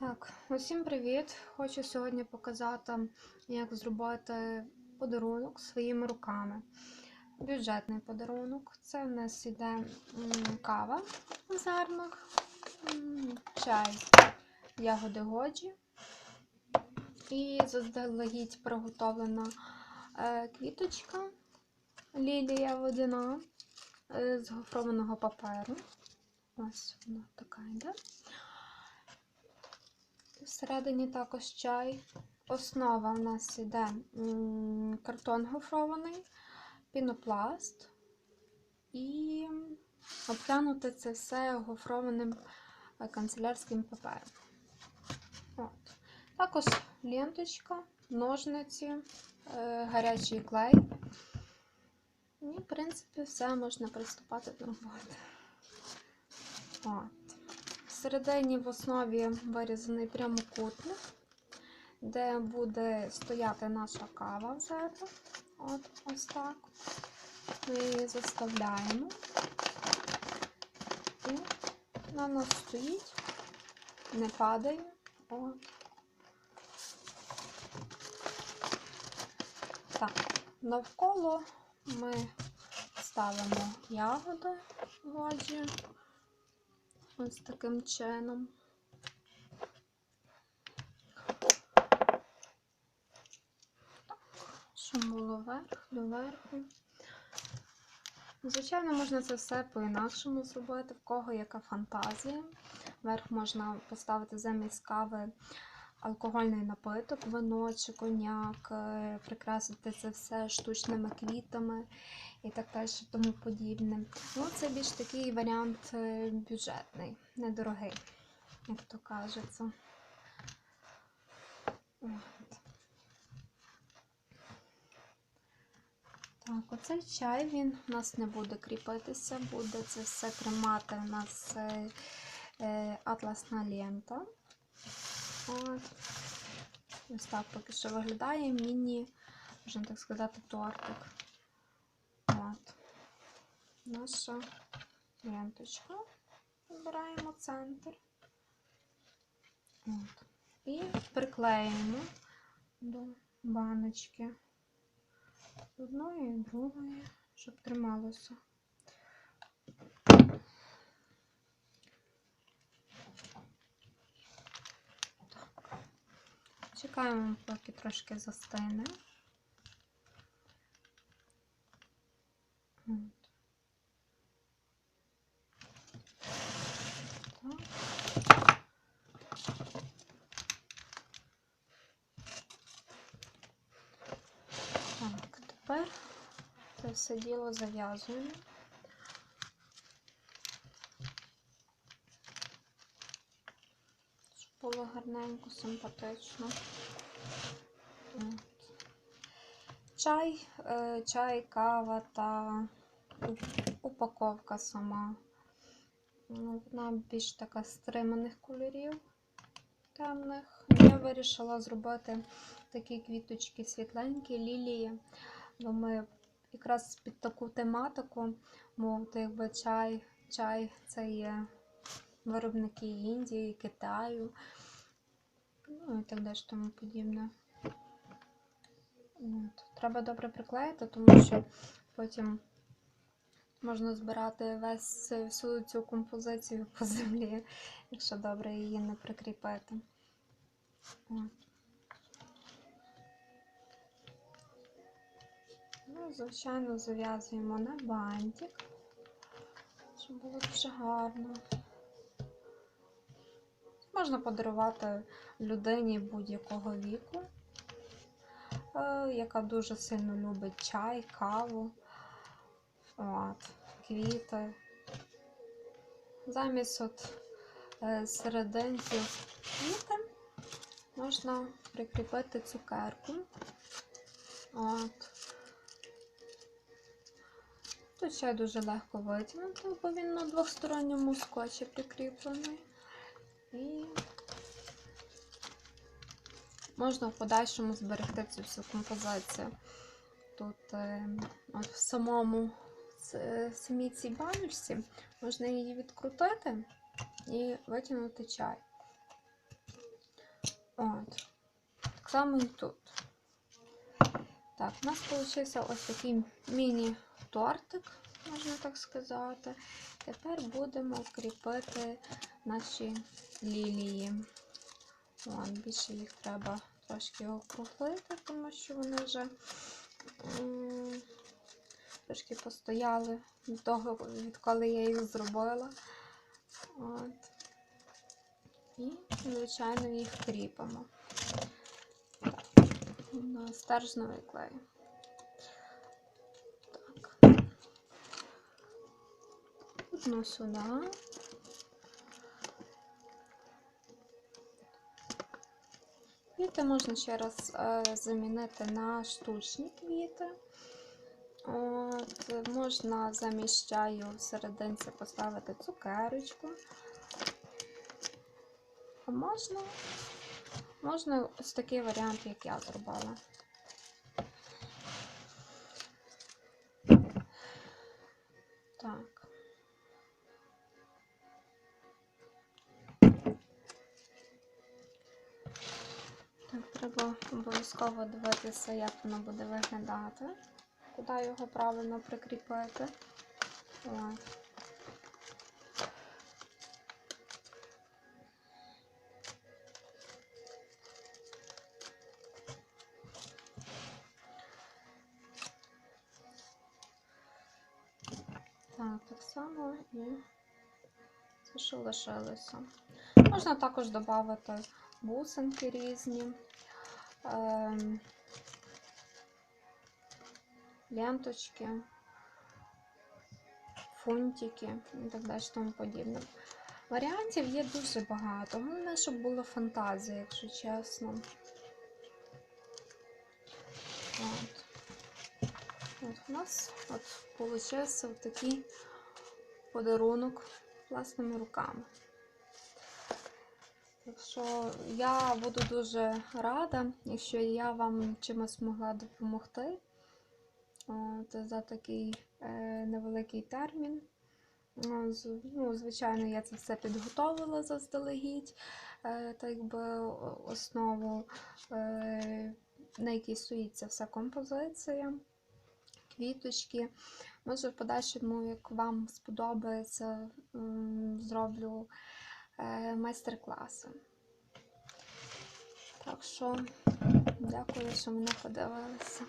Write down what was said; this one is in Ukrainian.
Так, усім привіт! Хочу сьогодні показати, як зробити подарунок своїми руками. Бюджетний подарунок. Це в нас іде кава в чай, ягоди годжі і заздалегідь приготовлена е, квіточка, лілія водяна е, з гофрованого паперу. Ось вона така йде. Всередині також чай. Основа в нас йде картон гофрований, пінопласт і обтянути це все гофрованим е, канцелярським папером. От. Також ленточка, ножниці, е, гарячий клей. І, в принципі, все можна приступати до роботи. От. Всередині в основі вирізаний прямокутник, де буде стояти наша кава в зернах. От ось так. Ми її заставляємо. І вона нас стоїть, не падає. От. Так, навколо ми ставимо ягоди годжі. Ось таким чином. Шумуло вверх, доверху. Звичайно, можна це все по-інакшому зробити, в кого яка фантазія. Вверх можна поставити замість кави алкогольний напиток, вино чи коньяк, е, прикрасити це все штучними квітами і так далі, тому подібне. Ну, це більш такий варіант е, бюджетний, недорогий, як то кажеться. Так, оцей чай він у нас не буде кріпитися, буде це все тримати у нас е, атласна лента. От. Ось так поки що виглядає міні, можна так сказати, тортик. От. Наша ленточка. Вибираємо центр. От. І приклеїмо до баночки одної і другої, щоб трималося. Так. Чекаємо, поки трошки застине. Так. Тепер це все діло зав'язуємо. Було гарненько, симпатично. Чай, е, чай, кава та упаковка сама. Ну, Вона більш така стриманих кольорів темних. Я вирішила зробити такі квіточки світленькі, лілії. Бо ми якраз під таку тематику, мовити, якби чай, чай це є виробники Індії, Китаю, ну і так далі тому подібне. От. Треба добре приклеїти, тому що потім можна збирати весь всю цю композицію по землі, якщо добре її не прикріпити. Ну, звичайно, зав'язуємо на бантик, щоб було дуже гарно. Можна подарувати людині будь-якого віку, е, яка дуже сильно любить чай, каву, от, квіти. Замість от е, серединців квіти можна прикріпити цукерку. От. Тут ще дуже легко витягнути, бо він на двосторонньому скотчі прикріплений. І можна в подальшому зберегти цю всю композицію. Тут е, от в самому ц- самій цій баночці можна її відкрутити і витягнути чай. От. Так само і тут. Так, у нас вийшов ось такий міні-тортик, можна так сказати. Тепер будемо кріпити наші лілії. Вон, більше їх треба трошки округлити, тому що вони вже трошки постояли від того, відколи я їх зробила. От. І, звичайно, їх кріпимо. На стержневий клей. Одну сюди. Квіти можна ще раз е, замінити на штучні квіти. От, можна замість чаю в поставити цукерочку. А можна, можна ось такий варіант, як я зробила. Так. Треба обов'язково дивитися, як воно буде виглядати, куди його правильно прикріпити. От. Так, так само і це, що лишилося. Можна також додати бусинки різні, ленточки, фунтики і так далі тому подібне. Варіантів є дуже багато. Головне, щоб була фантазія, якщо чесно. От. От у нас от получився такий подарунок власними руками. Так що я буду дуже рада, якщо я вам чимось могла допомогти от, за такий е, невеликий термін. Ну, ну, звичайно, я це все підготовила заздалегідь, е, так якби основу, е, на якій стоїть ця вся композиція, квіточки. Може, в подальшому, як вам сподобається, зроблю е, майстер-класи. Так що, дякую, що мене подивилися.